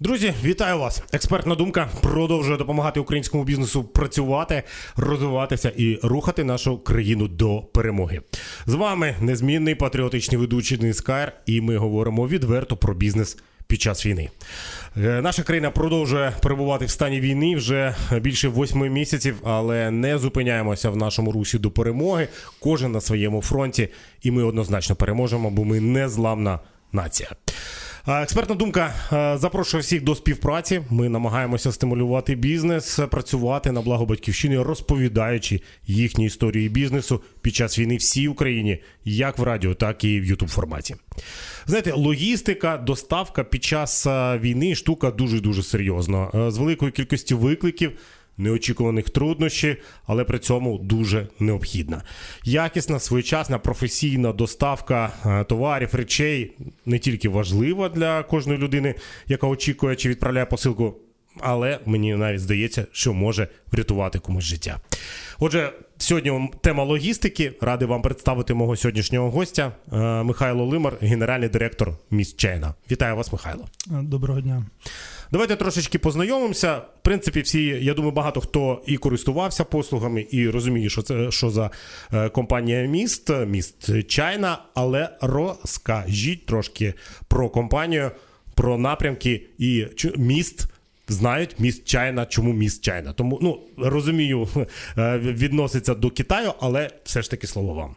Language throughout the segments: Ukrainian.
Друзі, вітаю вас! Експертна думка продовжує допомагати українському бізнесу працювати, розвиватися і рухати нашу країну до перемоги. З вами незмінний патріотичний ведучий Денис Каєр, і ми говоримо відверто про бізнес під час війни. Е, Наша країна продовжує перебувати в стані війни вже більше восьми місяців, але не зупиняємося в нашому русі до перемоги. Кожен на своєму фронті, і ми однозначно переможемо, бо ми незламна нація. Експертна думка е, запрошує всіх до співпраці. Ми намагаємося стимулювати бізнес, е, працювати на благо батьківщини, розповідаючи їхні історії бізнесу під час війни всій Україні, як в радіо, так і в Ютуб форматі. Знаєте, логістика, доставка під час е, війни штука дуже дуже серйозна. З великою кількістю викликів неочікуваних труднощів, але при цьому дуже необхідна. Якісна, своєчасна, професійна доставка е, товарів, речей не тільки важлива для кожної людини, яка очікує чи відправляє посилку. Але мені навіть здається, що може врятувати комусь життя. Отже, сьогодні тема логістики. Радий вам представити мого сьогоднішнього гостя е, Михайло Лимар, генеральний директор міст. Вітаю вас, Михайло. Доброго дня. Давайте трошечки познайомимося. В принципі, всі, я думаю, багато хто і користувався послугами, і розуміє, що це що за е, компанія міст, міст Чайна. Але розкажіть трошки про компанію, про напрямки і міст. Знають міст Чайна, чому міст Чайна. Тому ну розумію, е, відноситься до Китаю, але все ж таки слово вам.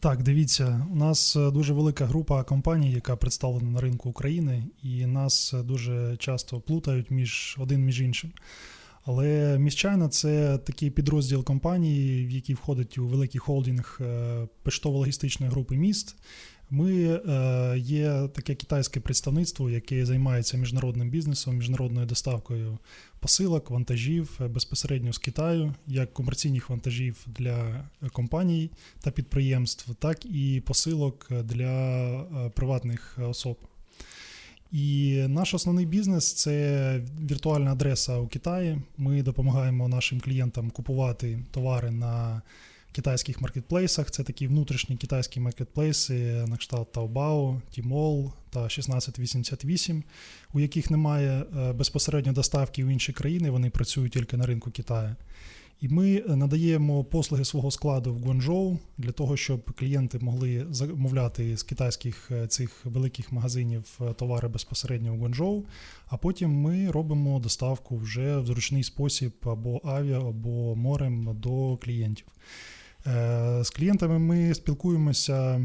Так, дивіться, у нас е, дуже велика група компаній, яка представлена на ринку України, і нас е, дуже часто плутають між один між іншим. Але міщайна це такий підрозділ компанії, в який входить у великий холдинг е, поштово-логістичної групи міст. Ми е, є таке китайське представництво, яке займається міжнародним бізнесом, міжнародною доставкою посилок, вантажів е, безпосередньо з Китаю, як комерційних вантажів для е, компаній та підприємств, так і посилок для е, приватних особ. І наш основний бізнес це віртуальна адреса у Китаї. Ми допомагаємо нашим клієнтам купувати товари на китайських маркетплейсах. Це такі внутрішні китайські маркетплейси на кшталт Taobao, Tmall та 1688, у яких немає е, безпосередньо доставки в інші країни, вони працюють тільки на ринку Китаю. І ми надаємо послуги свого складу в Гуанчжоу для того, щоб клієнти могли замовляти з китайських е, цих великих магазинів е, товари безпосередньо в Гуанчжоу, а потім ми робимо доставку вже в зручний спосіб або авіа, або морем до клієнтів. Е, З клієнтами ми спілкуємося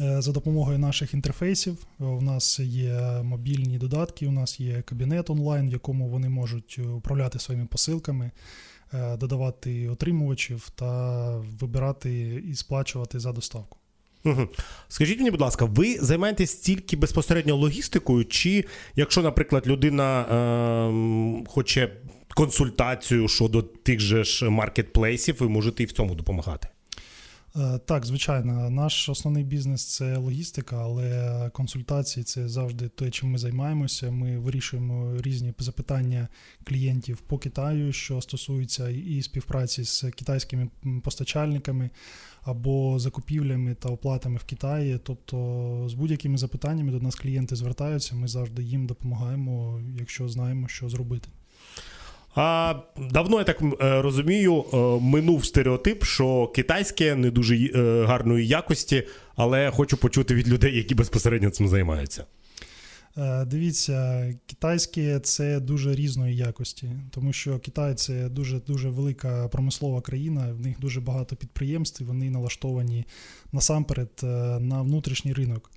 е, за допомогою наших інтерфейсів. У нас є мобільні додатки, у нас є кабінет онлайн, в якому вони можуть управляти своїми посилками, е, додавати отримувачів та вибирати і сплачувати за доставку. Угу. Скажіть мені, будь ласка, ви займаєтесь тільки безпосередньо логістикою, чи якщо, наприклад, людина е, хоче консультацію щодо тих же ж маркетплейсів, ви можете і в цьому допомагати? Е, Так, звичайно, наш основний бізнес це логістика, але консультації це завжди те, чим ми займаємося. Ми вирішуємо різні запитання клієнтів по Китаю, що стосується і співпраці з китайськими постачальниками або закупівлями та оплатами в Китаї. Тобто, з будь-якими запитаннями до нас клієнти звертаються. Ми завжди їм допомагаємо, якщо знаємо, що зробити. А давно я так е, розумію, е, минув стереотип, що китайське не дуже е, гарної якості, але хочу почути від людей, які безпосередньо цим займаються. Дивіться, китайське це дуже різної якості, тому що Китай це дуже дуже велика промислова країна. В них дуже багато підприємств. і Вони налаштовані насамперед на внутрішній ринок.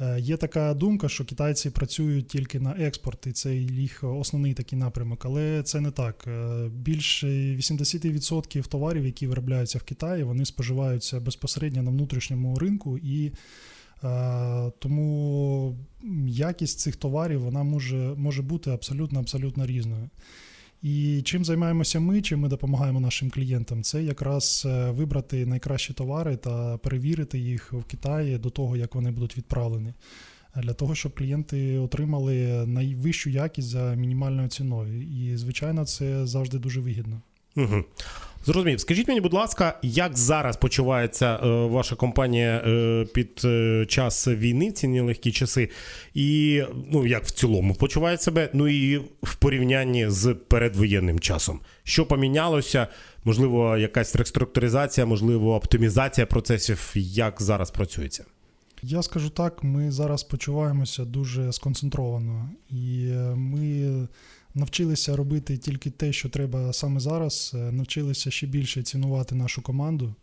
Е, Є така думка, що китайці працюють тільки на експорт, і це їх основний такий напрямок. Але це не так. Е, Більше 80% товарів, які виробляються в Китаї, вони споживаються безпосередньо на внутрішньому ринку і. Е, Тому якість цих товарів вона може, може бути абсолютно абсолютно різною. І чим займаємося ми, чим ми допомагаємо нашим клієнтам, це якраз е, вибрати найкращі товари та перевірити їх в Китаї до того, як вони будуть відправлені, для того, щоб клієнти отримали найвищу якість за мінімальною ціною. І, звичайно, це завжди дуже вигідно. Угу. Зрозумів. Скажіть мені, будь ласка, як зараз почувається е, ваша компанія е, під е, час війни, ці нелегкі часи, і ну як в цілому почуває себе, ну і в порівнянні з передвоєнним часом? Що помінялося? Можливо, якась реструктуризація, можливо, оптимізація процесів. Як зараз працюється? Я скажу так, ми зараз почуваємося дуже сконцентровано, і е, ми навчилися робити тільки те, що треба саме зараз. е, Навчилися ще більше цінувати нашу команду,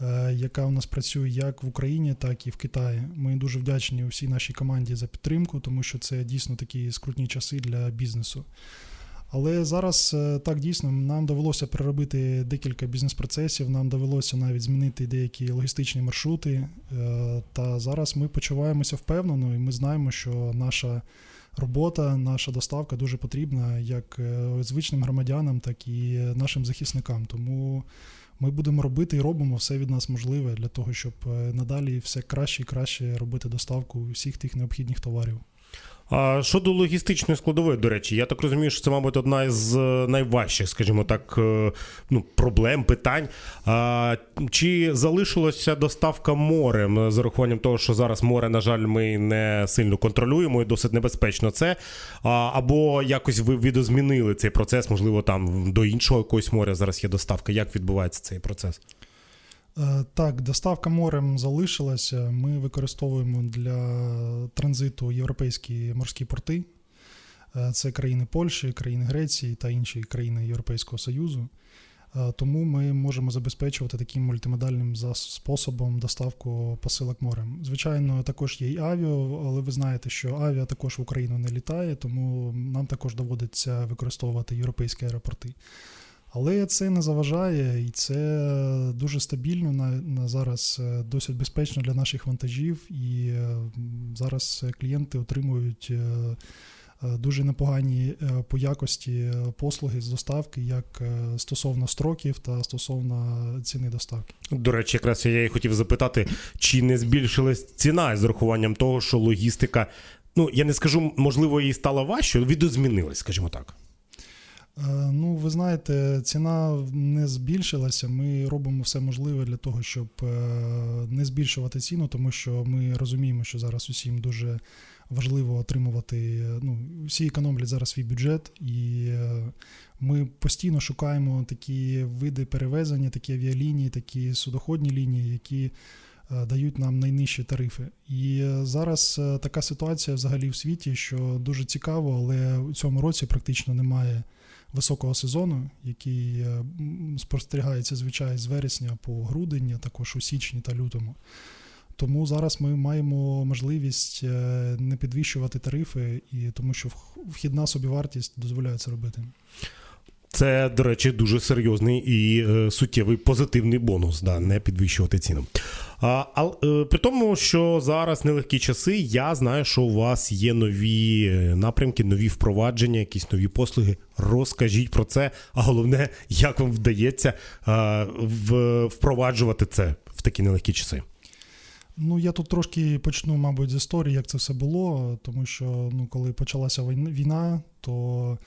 е, яка у нас працює як в Україні, так і в Китаї. Ми дуже вдячні усій нашій команді за підтримку, тому що це дійсно такі скрутні часи для бізнесу. Але зараз е, так дійсно нам довелося переробити декілька бізнес-процесів, нам довелося навіть змінити деякі логістичні маршрути. Та зараз ми почуваємося впевнено, і ми знаємо, що наша робота, наша доставка дуже потрібна як е, звичним громадянам, так і нашим захисникам. Тому ми будемо робити і робимо все від нас можливе для того, щоб е, надалі все краще і краще робити доставку всіх тих необхідних товарів. А щодо логістичної складової, до речі, я так розумію, що це, мабуть, одна із е, найважчих, скажімо так, е, ну, проблем, питань. А, чи залишилася доставка морем з урахуванням того, що зараз море, на жаль, ми не сильно контролюємо і досить небезпечно це. А, або якось ви відозмінили цей процес, можливо, там до іншого якогось моря зараз є доставка. Як відбувається цей процес? Е, Так, доставка морем залишилася. Ми використовуємо для транзиту європейські морські порти. Е, Це країни Польщі, країни Греції та інші країни Європейського Союзу. Е, Тому ми можемо забезпечувати таким мультимодальним способом доставку посилок морем. Звичайно, також є і авіо, але ви знаєте, що авіа також в Україну не літає, тому нам також доводиться використовувати європейські аеропорти. Але це не заважає, і це дуже стабільно на, на зараз е, досить безпечно для наших вантажів. І е, зараз клієнти отримують е, дуже непогані по якості послуги з доставки, як стосовно строків та стосовно ціни доставки. До речі, якраз я і хотів запитати, чи не збільшилась ціна з урахуванням того, що логістика, ну я не скажу, можливо, їй стало важче, відозмінилась, скажімо так. Е, Ну, ви знаєте, ціна не збільшилася. Ми робимо все можливе для того, щоб е, не збільшувати ціну, тому що ми розуміємо, що зараз усім дуже важливо отримувати. Ну, всі економлять зараз свій бюджет, і е, ми постійно шукаємо такі види перевезення, такі авіалінії, такі судоходні лінії, які дають нам найнижчі тарифи. І зараз така ситуація взагалі в світі, що дуже цікаво, але у цьому році практично немає високого сезону, який е, спостерігається звичайно з вересня по грудень, а також у січні та лютому. Тому зараз ми маємо можливість е, не підвищувати тарифи, і тому що вхідна собівартість дозволяє це робити. Це, до речі, дуже серйозний і е, суттєвий позитивний бонус, да, не підвищувати ціну. А, е, при тому, що зараз нелегкі часи, я знаю, що у вас є нові е, напрямки, нові впровадження, якісь нові послуги. Розкажіть про це, а головне, як вам вдається е, впроваджувати це в такі нелегкі часи. Ну, я тут трошки почну, мабуть, з історії, як це все було, тому що ну, коли почалася війна, то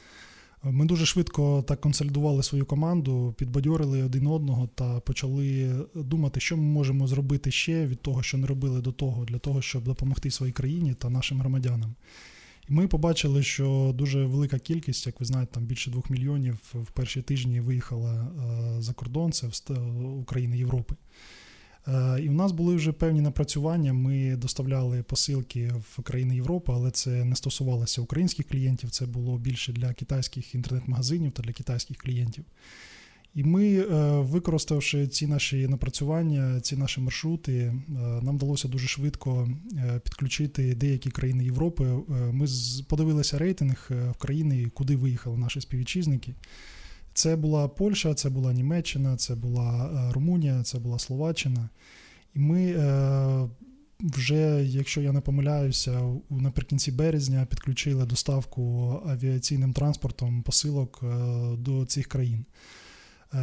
ми дуже швидко так консолідували свою команду, підбадьорили один одного та почали думати, що ми можемо зробити ще від того, що не робили до того, для того, щоб допомогти своїй країні та нашим громадянам. І ми побачили, що дуже велика кількість, як ви знаєте, там більше двох мільйонів в перші тижні виїхала е, за кордон, це в України, Європи. Е, І у нас були вже певні напрацювання. Ми доставляли посилки в країни Європи, але це не стосувалося українських клієнтів, це було більше для китайських інтернет-магазинів та для китайських клієнтів. І ми, е, використавши ці наші напрацювання, ці наші маршрути, е, нам вдалося дуже швидко підключити деякі країни Європи. Ми подивилися рейтинг в країни, куди виїхали наші співвітчизники. Це була Польща, це була Німеччина, це була е, Румунія, це була Словаччина. І ми е, вже, якщо я не помиляюся, наприкінці березня підключили доставку авіаційним транспортом посилок е, до цих країн.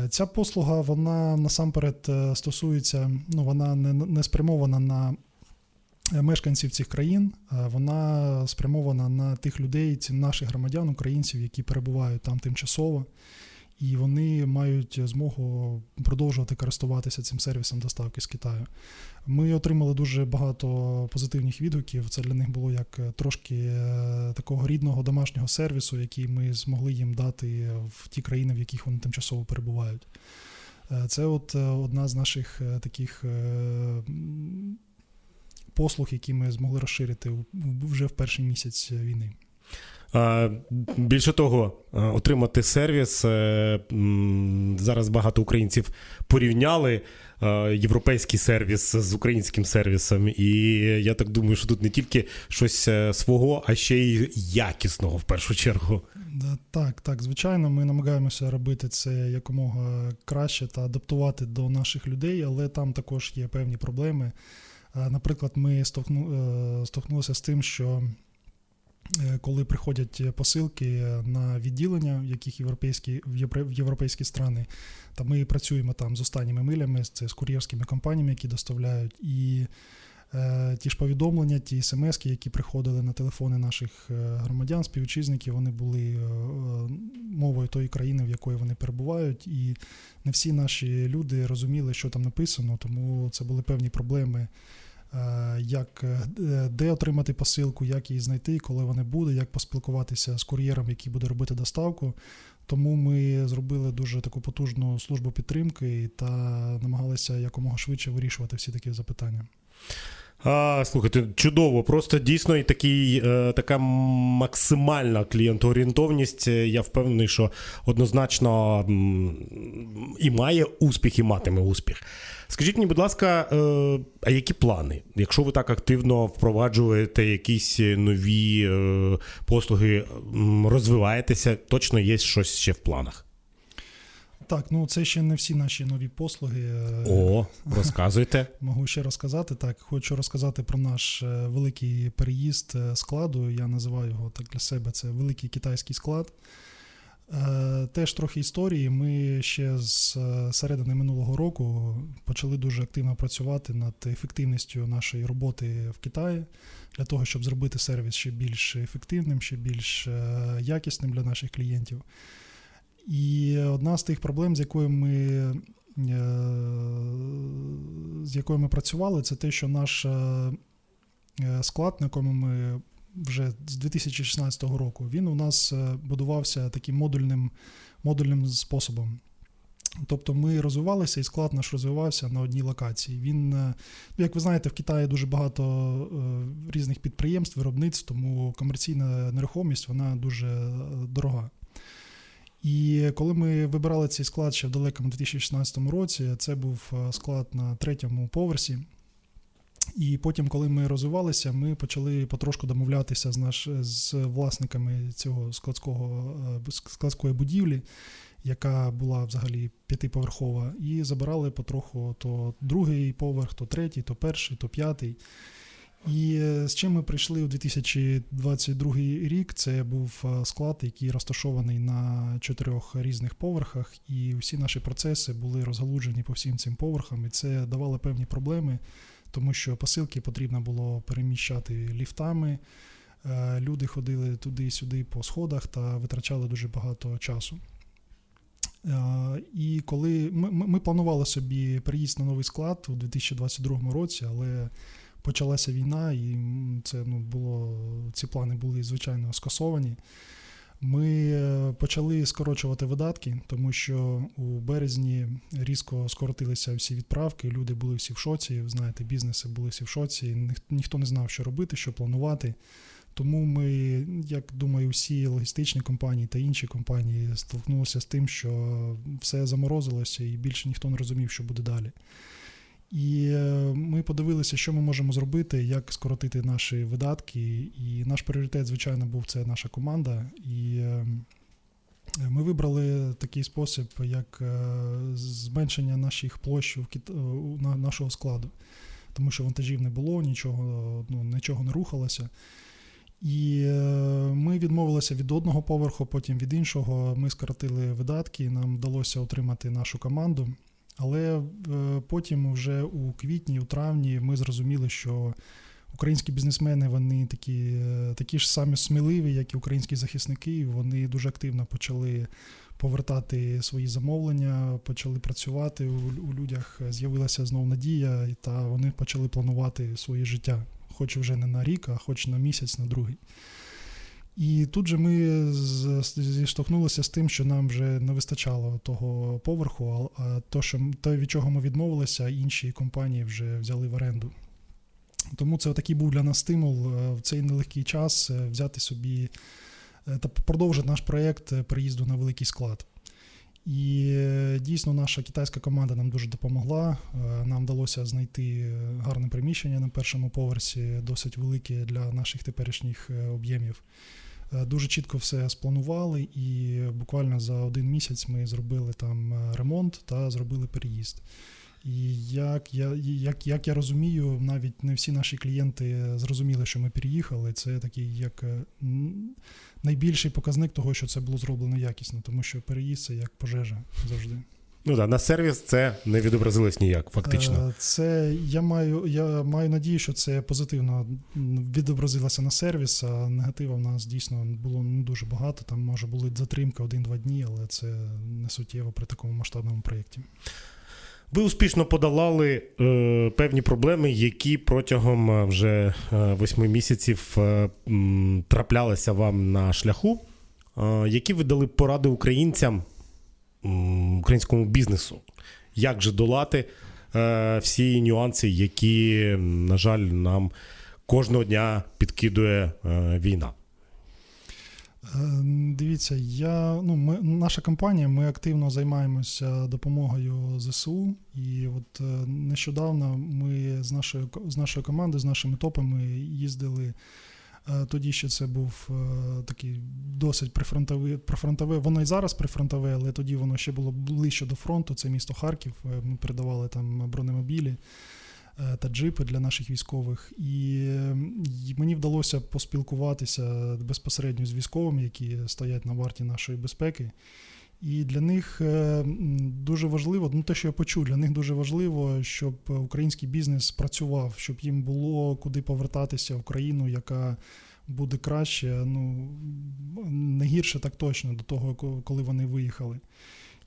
Ця послуга, вона насамперед стосується, ну вона не, не спрямована на мешканців цих країн, вона спрямована на тих людей, наших громадян, українців, які перебувають там тимчасово. І вони мають змогу продовжувати користуватися цим сервісом доставки з Китаю. Ми отримали дуже багато позитивних відгуків. Це для них було як е, трошки е, такого рідного домашнього сервісу, який ми змогли їм дати в ті країни, в яких вони тимчасово перебувають. Е, Це от одна з наших таких послуг, які ми змогли розширити вже в перший місяць війни. Більше того, отримати сервіс е, зараз багато українців порівняли е, європейський сервіс з українським сервісом. І я так думаю, що тут не тільки щось е, свого, а ще й якісного в першу чергу. Так, так, звичайно, ми намагаємося робити це якомога краще та адаптувати до наших людей, але там також є певні проблеми. Е, Наприклад, ми стовкну, е, стовкнулися з тим, що е, коли приходять посилки на відділення, в яких європейські, в євро- європейські страни, та ми працюємо там з останніми милями, це з кур'єрськими компаніями, які доставляють. І Е, Ті ж повідомлення, ті смс, які приходили на телефони наших е, громадян, співвітчизників, вони були е, е, мовою тої країни, в якої вони перебувають, і не всі наші люди розуміли, що там написано, тому це були певні проблеми. Е, Як е, де отримати посилку, як її знайти, коли вона буде, як поспілкуватися з кур'єром, який буде робити доставку. Тому ми зробили дуже таку потужну службу підтримки та намагалися якомога швидше вирішувати всі такі запитання. А, слухайте, чудово. Просто дійсно і такий, е, така максимальна клієнтоорієнтовність. Е, Я впевнений, що однозначно і має успіх, і матиме успіх. Скажіть мені, будь ласка, е, а які плани? Якщо ви так активно впроваджуєте якісь нові послуги, розвиваєтеся, точно є щось ще в планах. Так, ну це ще не всі наші нові послуги. Е, О, розказуйте. Можу ще розказати. Так, хочу розказати про наш е, великий переїзд е, складу. Я називаю його так для себе. Це великий китайський склад. Теж трохи історії. Ми ще з середини минулого року почали дуже активно працювати над ефективністю нашої роботи в Китаї для того, щоб зробити сервіс ще більш ефективним, ще більш якісним для наших клієнтів. І одна з тих проблем, з якою ми, е, з якою ми працювали, це те, що наш е, е, склад, на якому ми вже з 2016 року, він у нас будувався таким модульним, модульним способом. Тобто ми розвивалися, і склад наш розвивався на одній локації. Він, ну, як ви знаєте, в Китаї дуже багато різних підприємств, виробництв, тому комерційна нерухомість вона дуже дорога. І коли ми вибирали цей склад ще в далекому 2016 році, це був е, склад на третьому поверсі. І потім, коли ми розвивалися, ми почали потрошку домовлятися з наш, з власниками цього складського, е, складської будівлі, яка була взагалі п'ятиповерхова, і забирали потроху то другий поверх, то третій, то перший, то п'ятий. І е, з чим ми прийшли у 2022 рік, це був е, склад, який розташований на чотирьох різних поверхах, і всі наші процеси були розгалуджені по всім цим поверхам, і це давало певні проблеми, тому що посилки потрібно було переміщати ліфтами. Е, Люди ходили туди-сюди по сходах та витрачали дуже багато часу. І коли ми, ми планували собі переїзд на новий склад у 2022 році, але почалася війна, і це ну було ці плани були звичайно скасовані. Ми е, почали скорочувати видатки, тому що у березні різко скоротилися всі відправки. Люди були всі в шоці. Знаєте, бізнеси були всі в шоці. ніх- Ніхто не знав, що робити, що планувати. Тому ми, як думаю, всі логістичні компанії та інші компанії столкнулися з тим, що все заморозилося, і більше ніхто не розумів, що буде далі. І е, ми подивилися, що ми можемо зробити, як скоротити наші видатки. І наш пріоритет, звичайно, був це наша команда. І е, ми вибрали такий спосіб, як е, зменшення наших площ нашого складу, тому що вантажів не було, нічого, ну, нічого не рухалося. І ми відмовилися від одного поверху, потім від іншого. Ми скоротили видатки, нам вдалося отримати нашу команду. Але е, потім, вже у квітні, у травні, ми зрозуміли, що Українські бізнесмени вони такі, е, такі ж самі сміливі, як і українські захисники. Вони дуже активно почали повертати свої замовлення, почали працювати. У, людях з'явилася знов надія, та вони почали планувати своє життя, хоч вже не на рік, а хоч на місяць, на другий. І тут же ми зіштовхнулися з тим, що нам вже не вистачало того поверху, а то, що те, від чого ми відмовилися, інші компанії вже взяли в оренду. Тому це такий був для нас стимул е, в цей нелегкий час е, взяти собі е, та продовжити наш проєкт переїзду на великий склад. І дійсно наша китайська команда нам дуже допомогла. Нам вдалося знайти гарне приміщення на першому поверсі, досить велике для наших теперішніх об'ємів. Е, Дуже чітко все спланували, і буквально за один місяць ми зробили там е, ремонт та зробили переїзд. І як я, як, як я розумію, навіть не всі наші клієнти зрозуміли, що ми переїхали. Це такий як е, найбільший показник того, що це було зроблено якісно, тому що переїзд це як пожежа завжди. Ну так, на сервіс це не відобразилось ніяк, фактично. Е, Це я маю, я маю надію, що це позитивно відобразилося на сервіс, а негатива в нас дійсно було не дуже багато. Там може були затримки один-два дні, але це не суттєво при такому масштабному проєкті. Ви успішно подолали е, певні проблеми, які протягом е, вже е, восьми місяців е, м, траплялися вам на шляху. Е, які ви дали поради українцям, українському бізнесу? Як же долати е, всі нюанси, які, на жаль, нам кожного дня підкидує е, війна? Е, Дивіться, я ну ми наша компанія. Ми активно займаємося допомогою ЗСУ. І от е, нещодавно ми з нашою з нашою командою, з нашими топами їздили. Е, Тоді ще це був е, такий досить прифронтовий, прифронтове. Воно і зараз прифронтове, але тоді воно ще було ближче до фронту. Це місто Харків. Е, Ми передавали там бронемобілі та джипи для наших військових. І мені вдалося поспілкуватися безпосередньо з військовими, які стоять на варті нашої безпеки. І для них е, дуже важливо, ну те, що я почув, для них дуже важливо, щоб український бізнес працював, щоб їм було куди повертатися в країну, яка буде краще, ну не гірше так точно до того, коли вони виїхали.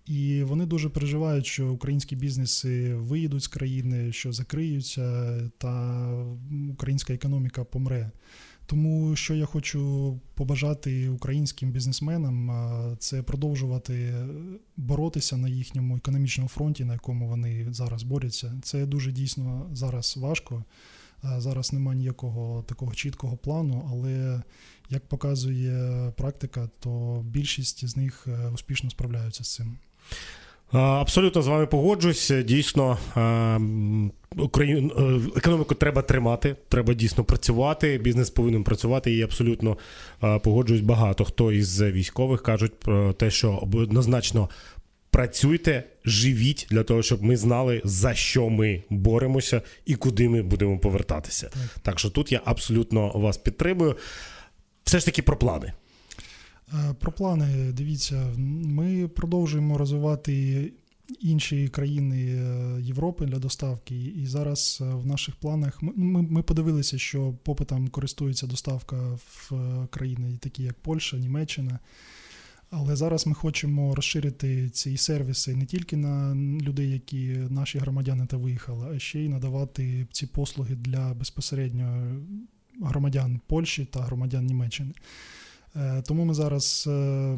І вони дуже переживають, що українські бізнеси виїдуть з країни, що закриються, та українська економіка помре. Тому що я хочу побажати українським бізнесменам, це продовжувати боротися на їхньому економічному фронті, на якому вони зараз борються. Це дуже дійсно зараз важко. Зараз немає ніякого такого чіткого плану, але як показує практика, то більшість з них е, успішно справляються з цим. Абсолютно з вами погоджуюсь. Дійсно, а, м, Україн... е, економіку треба тримати, треба дійсно працювати. Бізнес повинен працювати. І абсолютно погоджуюсь. Багато хто із військових кажуть про те, що однозначно працюйте, живіть для того, щоб ми знали, за що ми боремося і куди ми будемо повертатися. Так що тут я абсолютно вас підтримую. Все ж таки про плани. Е, Про плани, дивіться, ми продовжуємо розвивати інші країни е, Європи для доставки. І зараз е, в наших планах ми, ми, ми подивилися, що попитом користується доставка в країни, такі як Польща, Німеччина. Але зараз ми хочемо розширити ці сервіси не тільки на людей, які наші громадяни та виїхали, а ще й надавати ці послуги для безпосередньо громадян Польщі та громадян Німеччини. Е, Тому ми зараз е,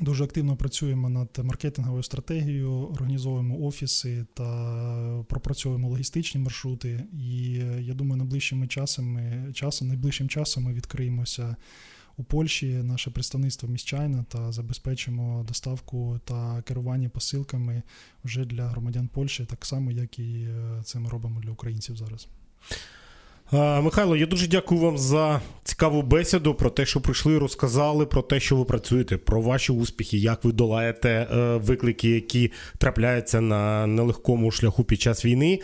дуже активно працюємо над маркетинговою стратегією, організовуємо офіси та пропрацьовуємо логістичні маршрути. І е, я думаю, найближчими часами, часом, найближчим часом ми відкриємося у Польщі, наше представництво міщайна та забезпечимо доставку та керування посилками вже для громадян Польщі, так само, як і це ми робимо для українців зараз. Михайло, я дуже дякую вам за цікаву бесіду про те, що прийшли, розказали про те, що ви працюєте, про ваші успіхи, як ви долаєте е, виклики, які трапляються на нелегкому шляху під час війни.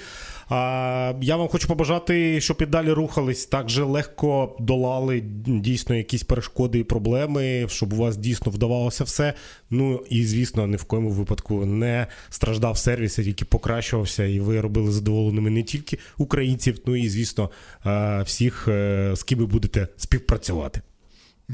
А, я вам хочу побажати, щоб і далі рухались, так же легко долали дійсно якісь перешкоди і проблеми, щоб у вас дійсно вдавалося все. Ну і звісно, ні в коєму випадку не страждав сервіс, тільки покращувався, і ви робили задоволеними не тільки українців, ну і звісно, е, всіх, е, з ким ви будете співпрацювати.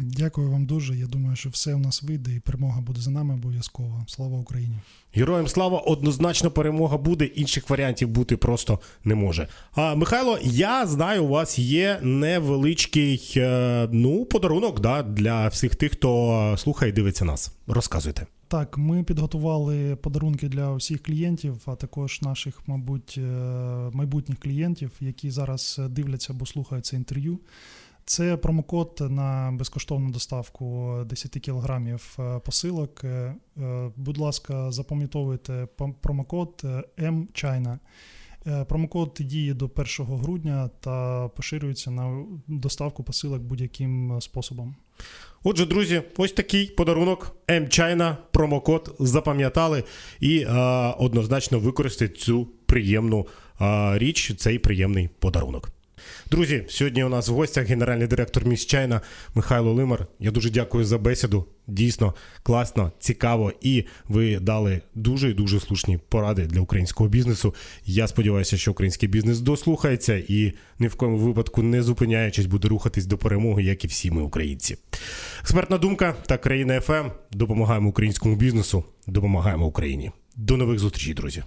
Дякую вам дуже. Я думаю, що все у нас вийде і перемога буде за нами обов'язково. Слава Україні! Героям слава, однозначно перемога буде, інших варіантів бути просто не може. А Михайло, я знаю, у вас є невеличкий е, ну, подарунок да, для всіх тих, хто слухає і дивиться нас. Розказуйте. Так, ми підготували подарунки для всіх клієнтів, а також наших, мабуть, е, майбутніх клієнтів, які зараз дивляться або слухають це інтерв'ю. Це промокод на безкоштовну доставку 10 кілограмів е, посилок. Е, е, Будь ласка, запам'ятовуйте промокод M-China. Промокод діє до 1 грудня та поширюється на доставку посилок будь-яким способом. Отже, друзі, ось такий подарунок M-China, промокод запам'ятали і е, однозначно використайте цю приємну е, річ, цей приємний подарунок. Друзі, сьогодні у нас в гостях генеральний директор Міс Чайна Михайло Лимар. Я дуже дякую за бесіду. Дійсно класно, цікаво, і ви дали дуже і дуже слушні поради для українського бізнесу. Я сподіваюся, що український бізнес дослухається і ні в коєму випадку не зупиняючись буде рухатись до перемоги, як і всі ми українці. Експертна думка та країна ФМ. Допомагаємо українському бізнесу, допомагаємо Україні. До нових зустрічей, друзі.